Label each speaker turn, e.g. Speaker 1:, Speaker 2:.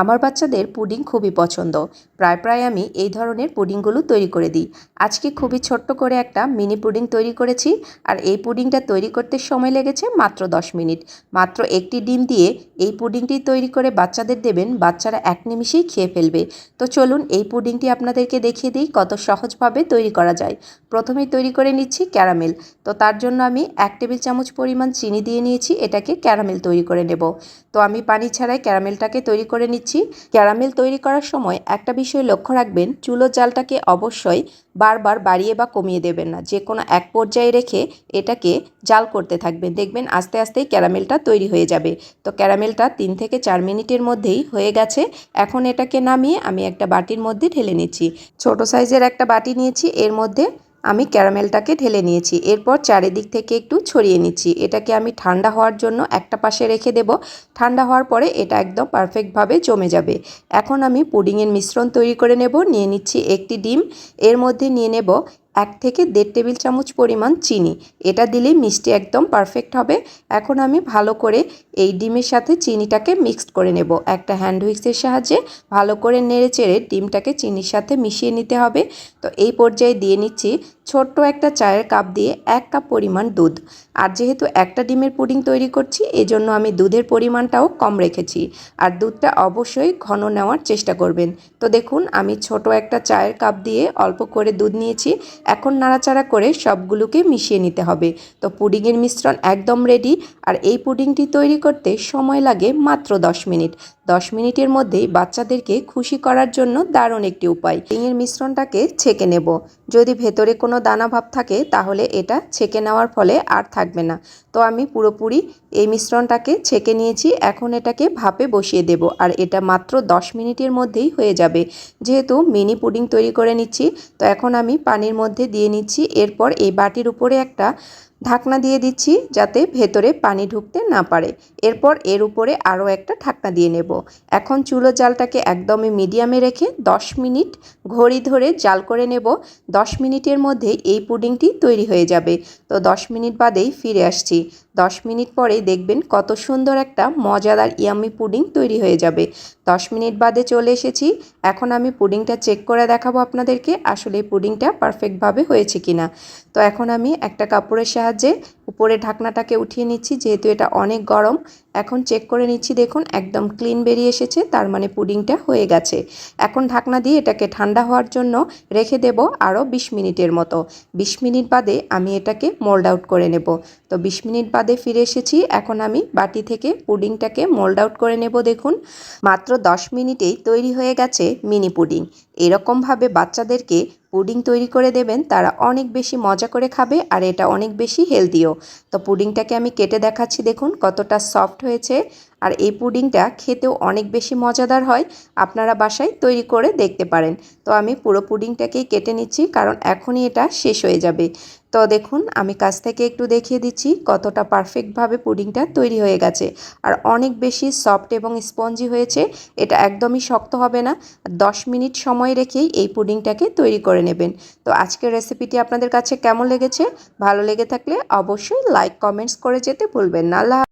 Speaker 1: আমার বাচ্চাদের পুডিং খুবই পছন্দ। প্রায় প্রায় আমি এই ধরনের পুডিংগুলো তৈরি করে দিই। আজকে খুবই ছোট্ট করে একটা মিনি পুডিং তৈরি করেছি আর এই পুডিংটা তৈরি করতে সময় লেগেছে মাত্র দশ মিনিট। মাত্র একটি ডিম দিয়ে এই পুডিংটি তৈরি করে বাচ্চাদের দেবেন, বাচ্চারা এক নিমিষেই খেয়ে ফেলবে। তো চলুন এই পুডিংটি আপনাদেরকে দেখিয়ে দিই কত সহজভাবে তৈরি করা যায়। প্রথমেই তৈরি করে নিচ্ছি ক্যারামেল। তো তার জন্য আমি এক টেবিল চামচ পরিমাণ চিনি দিয়ে নিয়েছি, এটাকে ক্যারামেল তৈরি করে নেব। তো আমি পানি ছাড়াই ক্যারামেলটাকে তৈরি করে নিচ্ছি। ক্যারামেল তৈরি করার সময় একটা বিষয় লক্ষ্য রাখবেন চুলোর জালটাকে অবশ্যই বারবার বাড়িয়ে বা কমিয়ে দেবেন না। যে কোনো এক পর্যায়ে রেখে এটাকে জাল করতে থাকবেন। দেখবেন আস্তে আস্তেই ক্যারামেলটা তৈরি হয়ে যাবে। তো ক্যারামেলটা তিন থেকে চার মিনিটের মধ্যেই হয়ে গেছে। এখন এটাকে নামিয়ে আমি একটা বাটির মধ্যে ঢেলে নিচ্ছি। ছোট সাইজের একটা বাটি নিয়েছি। এর মধ্যে আমি ক্যারামেলটাকে ঢেলে নিয়েছি। এরপর চারিদিক থেকে একটু ছড়িয়ে নিচ্ছি। এটাকে আমি ঠান্ডা হওয়ার জন্য একটা পাশে রেখে দেব। ঠান্ডা হওয়ার পরে এটা একদম পারফেক্টভাবে জমে যাবে। এখন আমি পুডিংয়ের মিশ্রণ তৈরি করে নেব। নিয়ে নিচ্ছি একটি ডিম। এর মধ্যে নিয়ে নেব এক থেকে দেড় টেবিল চামচ পরিমাণ চিনি। এটা দিলেই মিষ্টি একদম পারফেক্ট হবে। এখন আমি ভালো করে এই ডিমের সাথে চিনিটাকে মিক্সড করে নেব। একটা হ্যান্ড হুইক্সের সাহায্যে ভালো করে নেড়ে চেড়ে ডিমটাকে চিনির সাথে মিশিয়ে নিতে হবে। তো এই পর্যায়ে দিয়ে নিচ্ছি ছোট্ট একটা চায়ের কাপ দিয়ে এক কাপ পরিমাণ দুধ। আর যেহেতু একটা ডিমের পুডিং তৈরি করছি, এজন্য আমি দুধের পরিমাণটাও কম রেখেছি। আর দুধটা অবশ্যই ঘন নেওয়ার চেষ্টা করবেন। তো দেখুন, আমি ছোট একটা চায়ের কাপ দিয়ে অল্প করে দুধ নিয়েছি। এখন নাড়াচাড়া করে সবগুলোকে মিশিয়ে নিতে হবে। তো পুডিংয়ের মিশ্রণ একদম রেডি আর এই পুডিংটি তৈরি করতে সময় লাগে মাত্র দশ মিনিট। দশ মিনিটের মধ্যেই বাচ্চাদেরকে খুশি করার জন্য দারুণ একটি উপায়। ডিঙের মিশ্রণটাকে ছেঁকে নেব। যদি ভেতরে কোনো দানা ভাব থাকে, তাহলে এটা ছেঁকে নেওয়ার ফলে আর থাকবে না। তো আমি পুরোপুরি এই মিশ্রণটাকে ছেঁকে নিয়েছি। এখন এটাকে ভাপে বসিয়ে দেব। আর এটা মাত্র দশ মিনিটের মধ্যেই হয়ে যাবে। যেহেতু মিনি পুডিং তৈরি করে নিচ্ছি, তো এখন আমি পানির মধ্যে দিয়ে নিচ্ছি। এরপর এই বাটির উপরে একটা ঢাকনা দিয়ে দিচ্ছি যাতে ভেতরে পানি ঢুকতে না পারে। এরপর এর উপরে আরও একটা ঢাকনা দিয়ে নেব। এখন চুলো জালটাকে একদমই মিডিয়ামে রেখে 10 মিনিট ঘড়ি ধরে জাল করে নেব। 10 মিনিটের মধ্যে এই পুডিংটি তৈরি হয়ে যাবে। তো 10 মিনিট বাদেই ফিরে আসছি। 10 মিনিট পরে দেখবেন কত সুন্দর একটা মজাদার ইয়ামি পুডিং তৈরি হয়ে যাবে। 10 মিনিট বাদে চলে এসেছি। এখন আমি পুডিংটা চেক করে দেখাবো আপনাদেরকে আসলে পুডিংটা পারফেক্টভাবে হয়েছে কিনা। তো এখন আমি একটা কাপড়ের সাহায্যে উপরে ঢাকনাটাকে উঠিয়ে নিচ্ছি, যেহেতু এটা অনেক গরম। এখন চেক করে নিচ্ছি, দেখুন একদম ক্লিন বেরিয়ে এসেছে, তার মানে পুডিংটা হয়ে গেছে। এখন ঢাকনা দিয়ে এটাকে ঠান্ডা হওয়ার জন্য রেখে দেব আরও বিশ মিনিটের মতো। বিশ মিনিট বাদে আমি এটাকে মোল্ড আউট করে নেব। তো বিশ মিনিট বাদে ফিরে এসেছি, এখন আমি বাটি থেকে পুডিংটাকে মোল্ড আউট করে নেব, দেখুন। মাত্র দশ মিনিটেই তৈরি হয়ে গেছে মিনি পুডিং এরকমভাবে বাচ্চাদেরকে পুডিং তৈরি করে দেবেন, তারা অনেক বেশি মজা করে খাবে আর এটা অনেক বেশি হেলদিও। তো পুডিংটাকে আমি কেটে দেখাচ্ছি, দেখুন কতটা সফট হয়েছে। আর এই পুডিংটা খেতেও অনেক বেশি মজাদার হয়, আপনারা বাসায় তৈরি করে দেখতে পারেন। তো আমি পুরো পুডিংটাকেই কেটে নিচ্ছি, কারণ এখনই এটা শেষ হয়ে যাবে। তো দেখুন, আমি কাছ থেকে একটু দেখিয়ে দিচ্ছি কতটা পারফেক্টভাবে পুডিংটা তৈরি হয়ে গেছে। আর অনেক বেশি সফট এবং স্পঞ্জি হয়েছে, এটা একদমই শক্ত হবে না। দশ মিনিট সময় রেখেই এই পুডিংটাকে তৈরি করে নেবেন। তো আজকের রেসিপিটি আপনাদের কাছে কেমন লেগেছে? ভালো লেগে থাকলে অবশ্যই লাইক কমেন্টস করে যেতে ভুলবেন না। আল্লাহ